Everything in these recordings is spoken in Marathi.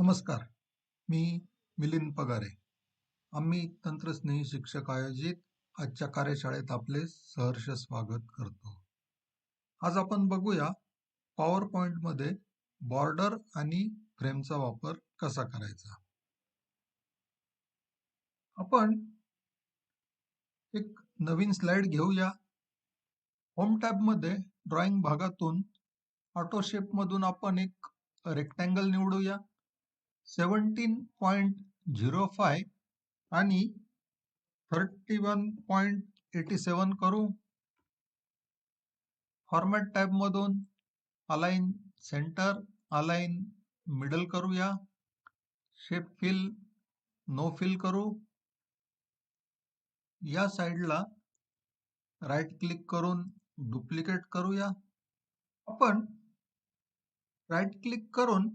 नमस्कार मी मिलिंद पगारे. आम्ही तंत्रस्नेही शिक्षक आयोजित आजच्या कार्यशाळेत आपले सहर्ष स्वागत करतो. आज आपण बघूया पॉवर पॉइंटमध्ये बॉर्डर आणि फ्रेमचा वापर कसा करायचा. आपण एक नवीन स्लाइड घेऊया. होम टॅबमध्ये ड्रॉइंग भागातून ऑटो शेपमधून आपण एक रेक्टँगल निवडूया. सेवन्टीन पॉईंट झिरो फाय आणि thirty one point eighty seven करू. फॉर्मॅट टॅबमधून अलाइन सेंटर अलाइन मिडल करूया. शेप फिल नो फिल करू. या साईडला राईट क्लिक करून डुप्लिकेट करूया. आपण राईट क्लिक करून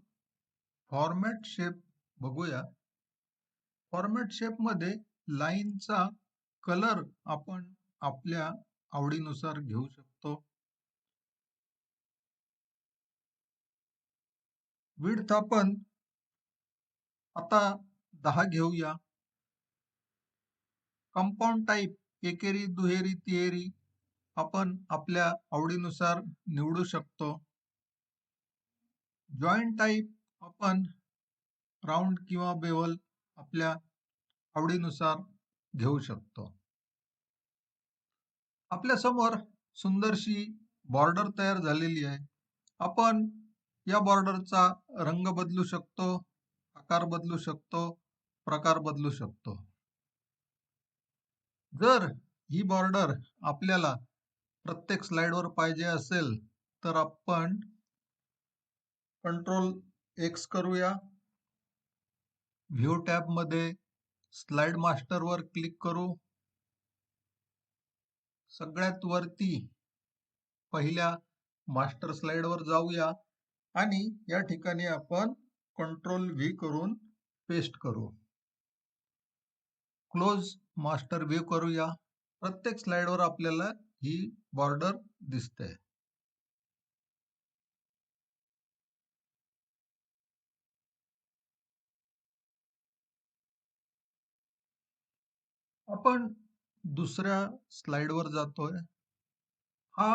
फॉर्मॅट शेप बघूया. फॉर्मॅट शेपमध्ये लाईनचा कलर आपण आपल्या आवडीनुसार घेऊ शकतो. विड्थ आपण आता दहा घेऊया. कंपाऊंड टाईप एकेरी दुहेरी तिहेरी आपण आपल्या आवडीनुसार निवडू शकतो. जॉईंट टाईप आपण राऊंड किंवा बेवल आपल्या आवडीनुसार घेऊ शकतो. आपल्यासमोर सुंदरशी बॉर्डर तयार झालेली आहे. आपण या बॉर्डरचा रंग बदलू शकतो आकार बदलू शकतो प्रकार बदलू शकतो. जर ही बॉर्डर आपल्याला प्रत्येक स्लाइडवर पाहिजे असेल तर आपण कंट्रोल एक्स करूया. व्ह्यू टॅबमध्ये स्लाइड मास्टर वर क्लिक करू. सगळ्यात वरती पहिल्या मास्टर स्लाइड वर जाऊया आणि या ठिकाणी आपण कंट्रोल व्ही करून पेस्ट करू. क्लोज मास्टर व्ह्यू करूया. प्रत्येक स्लाइडवर आपल्याला ही बॉर्डर दिसते. आपण दुसऱ्या स्लाइडवर जातोय. हा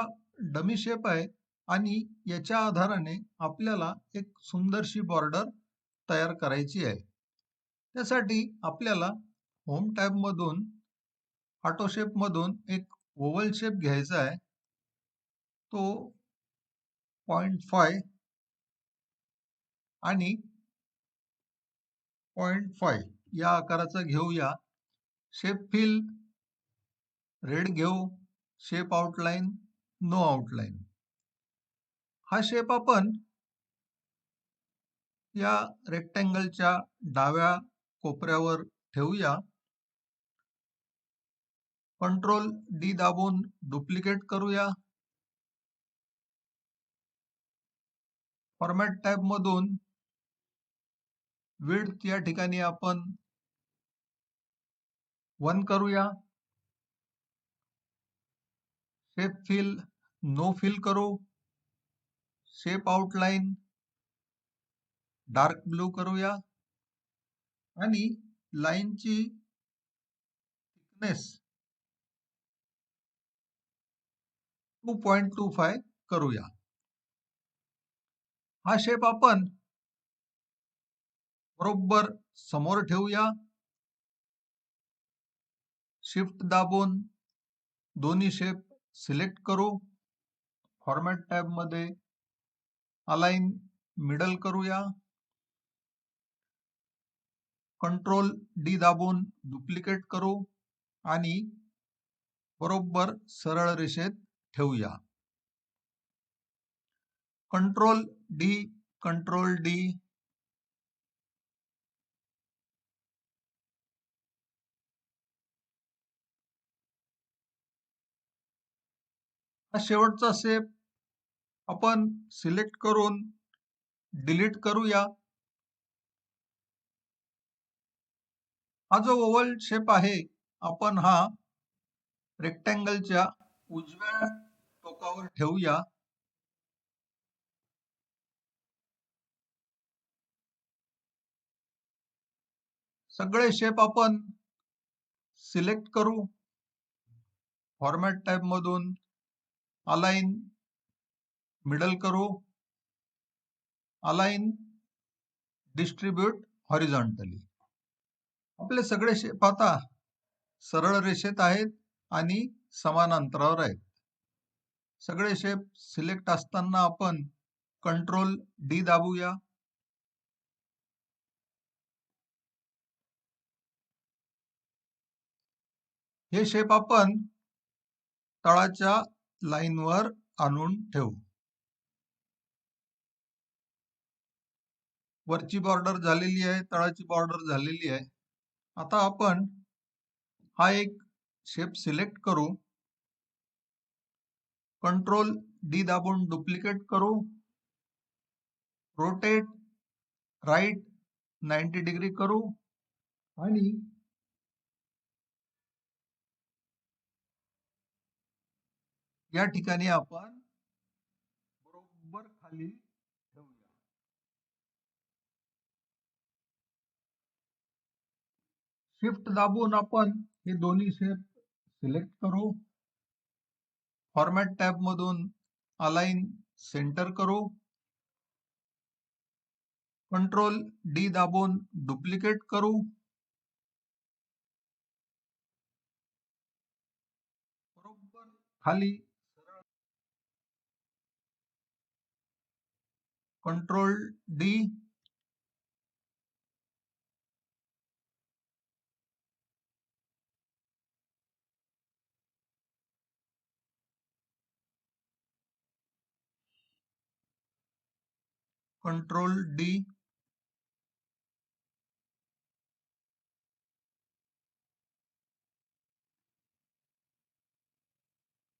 डमी शेप आहे आणि याच्या आधाराने आपल्याला एक सुंदरशी बॉर्डर तयार करायची आहे. त्यासाठी आपल्याला होम टॅब मधून ऑटो शेप मधून एक ओवल शेप घ्यायचा आहे. तो पॉइंट फाय आणि पॉइंट फाय या आकाराचा घेऊया. शेप फिल रेड घेऊ शेप आउटलाईन नो आउटलाईन हा शेप आपण या रेक्टँगलच्या डाव्या कोपऱ्यावर ठेवूया. कंट्रोल डी दाबून डुप्लिकेट करूया. फॉर्मॅट टॅब मधून विड्थ या ठिकाणी आपण वन करूया. शेप फिल नो फिल करू. शेप आउटलाईन डार्क ब्लू करूया. आणि लाईनची thickness two point two five करूया. हा शेप आपण बरोबर समोर ठेवूया. शिफ्ट दाबून दोन्ही शेप सिलेक्ट करू. फॉर्मॅट टॅबमध्ये अलाइन मिडल करूया. कंट्रोल डी दाबून डुप्लिकेट करू आणि बरोबर सरळ रेषेत ठेवूया. कंट्रोल डी कंट्रोल डी हा शेवटचा शेप आपण सिलेक्ट करून डिलीट करूया. हा जो ओवल शेप आहे आपण हा रेक्टँगलच्या उजव्या टोकावर ठेवूया. सगळे शेप आपण सिलेक्ट करू. फॉर्मॅट टाईप मधून अलाइन मिडल करू. अलाइन डिस्ट्रीब्यूट हॉरिझॉन्टली आपले सगळे शेप आता सरळ रेषेत आहेत आणि समान अंतरावर आहेत. सगळे शेप सिलेक्ट असताना आपण कंट्रोल डी दाबूया. हे शेप आपण तळाच्या लाईनवर आणून ठेवू. वरची बॉर्डर झालेली आहे तळाची बॉर्डर झालेली आहे. आता आपण हा एक शेप सिलेक्ट करू. कंट्रोल डी दाबून डुप्लिकेट करू. रोटेट राईट नाईन्टी डिग्री करू. आणि बरोबर खाली शिफ्ट दाबून आपण हे शेप सिलेक्ट करू. फॉर्मॅट टॅब मधून अलाइन सेंटर करू. कंट्रोल डी दाबून डुप्लिकेट करू. बरोबर खाली कंट्रोल डी. Control D.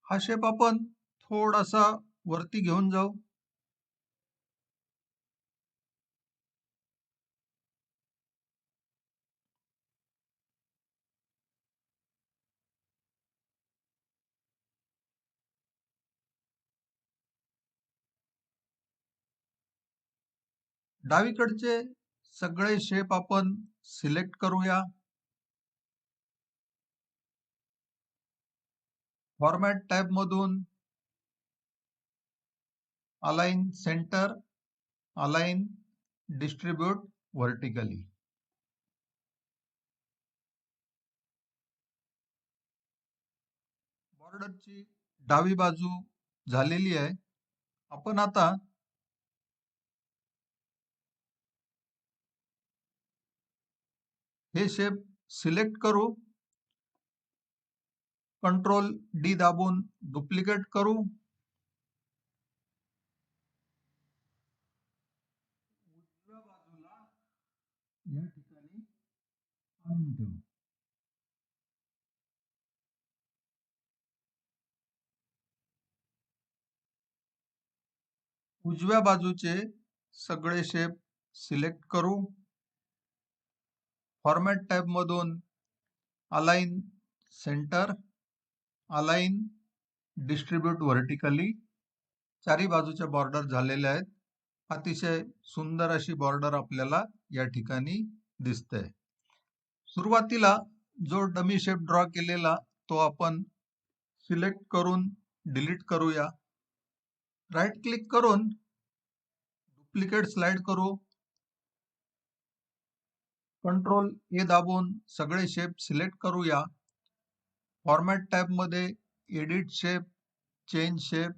हा शेप आपण थोडासा वरती घेऊन जाऊ. डावीकडचे सगळे शेप आपण सिलेक्ट करूया. फॉर्मॅट टॅब मधून align centre align distribute vertically बॉर्डरची डावी बाजू झालेली आहे. आपण आता हे शेप सिलेक्ट करू कंट्रोल डी दाबून डुप्लिकेट करू. उजव्या बाजूला या ठिकाणी आणून ठेवू. उजव्या बाजूचे सगळे शेप सिलेक्ट करू. फॉर्मॅट टॅब मधून align centre align distribute vertically. चारी बाजूच्या बॉर्डर झालेल्या आहेत. अतिशय सुंदर अशी बॉर्डर आपल्याला या ठिकाणी दिसते. सुरुवातीला जो डमी शेप ड्रॉ केलेला तो आपण सिलेक्ट करून डिलीट करूया. राईट क्लिक करून डुप्लिकेट स्लाइड करू. कंट्रोल ए दाबून सगळे शेप सिलेक्ट करूया. फॉर्मॅट टॅबमध्ये एडिट शेप चेंज शेप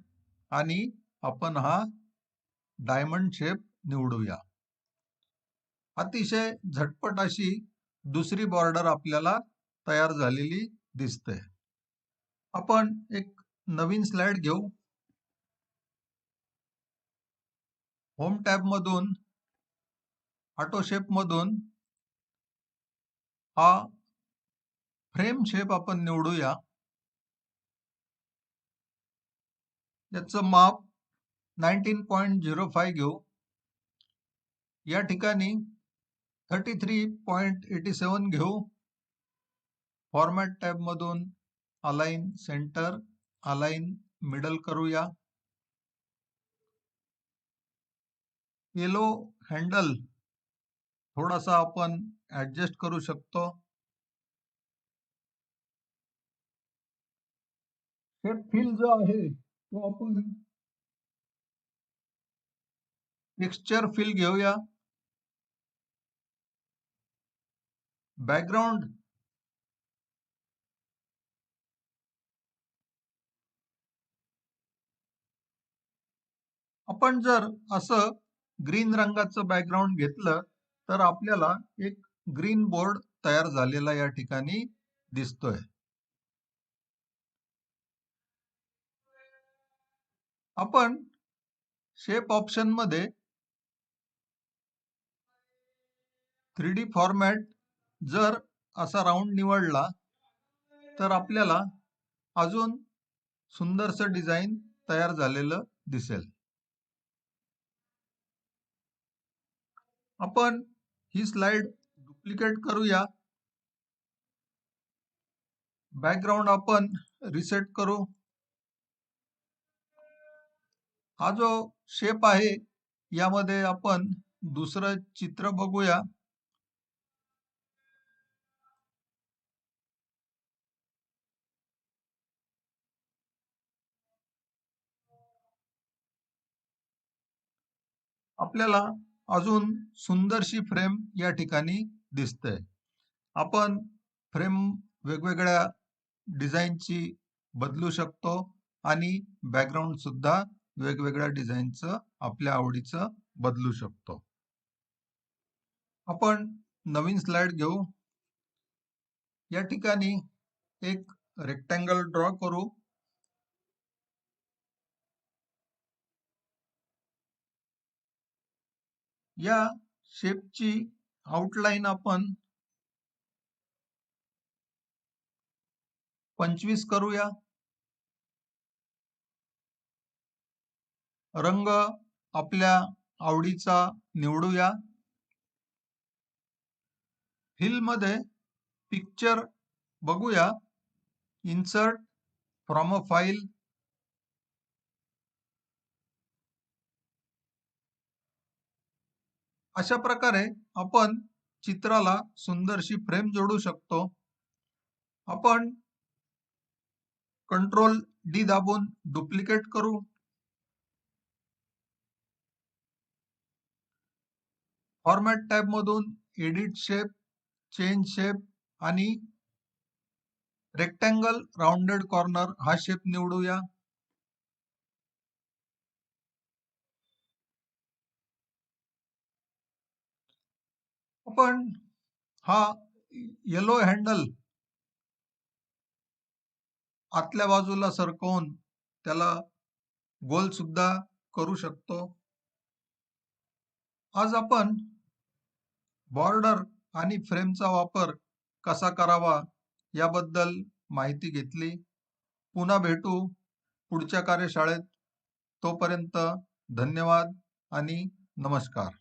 आणि आपण हा डायमंड शेप निवडूया. अतिशय झटपट अशी दुसरी बॉर्डर आपल्याला तयार झालेली दिसते. आपण एक नवीन स्लाइड घेऊ. होम टॅब मधून ऑटो शेप मधून हा फ्रेम शेप आपण निवडूया. याचं माप नाईन्टीन पॉईंट झिरो फाय घेऊ. या ठिकाणी thirty three point eighty seven घेऊ. फॉर्मॅट टॅब मधून अलाइन सेंटर अलाइन मिडल करूया. येलो हँडल थोडासा आपण ऍडजस्ट करू शकतो. शेप फिल जो आहे तो आपण टेक्स्चर फिल घेऊया. बॅकग्राऊंड आपण जर असं ग्रीन रंगाचं बॅकग्राऊंड घेतलं तर आपल्याला एक ग्रीन बोर्ड तयार झालेला या ठिकाणी दिसतोय. आपण शेप ऑप्शनमध्ये थ्री डी फॉर्मॅट जर असा राऊंड निवडला तर आपल्याला अजून सुंदरसं डिझाईन तयार झालेलं दिसेल. आपण ही स्लाइड डुप्लिकेट करूया. बॅकग्राऊंड आपण रिसेट करू. हा जो शेप आहे यामध्ये आपण दुसरं चित्र बघूया. आपल्याला अजून सुंदरशी फ्रेम या ठिकाणी दिसते आपण फ्रेम वेगवेगळ्या डिझाईनची बदलू शकतो आणि बॅकग्राऊंड सुद्धा वेगवेगळ्या डिझाईनचं आपल्या आवडीचं बदलू शकतो. आपण नवीन स्लाइड घेऊ. या ठिकाणी एक रेक्टँगल ड्रॉ करू. या शेपची आउटलाईन आपण पंचवीस करूया. रंग आपल्या आवडीचा निवडूया. फिलमध्ये पिक्चर बघूया. इन्सर्ट फ्रॉम अ फाईल अशा प्रकारे आपण चित्राला सुंदरशी फ्रेम जोडू शकतो. आपण कंट्रोल डी दाबून डुप्लिकेट करू. फॉर्मॅट टॅब मधून एडिट शेप चेंज शेप आणि रेक्टँगल राउंडेड कॉर्नर हा शेप निवडूया. आपण हा येलो हँडल आतल्या बाजूला सरकवून त्याला गोल सुद्धा करू शकतो. आज आपण बॉर्डर आणि फ्रेमचा वापर कसा करावा याबद्दल माहिती घेतली. पुन्हा भेटू पुढच्या कार्यशाळेत. तोपर्यंत धन्यवाद आणि नमस्कार.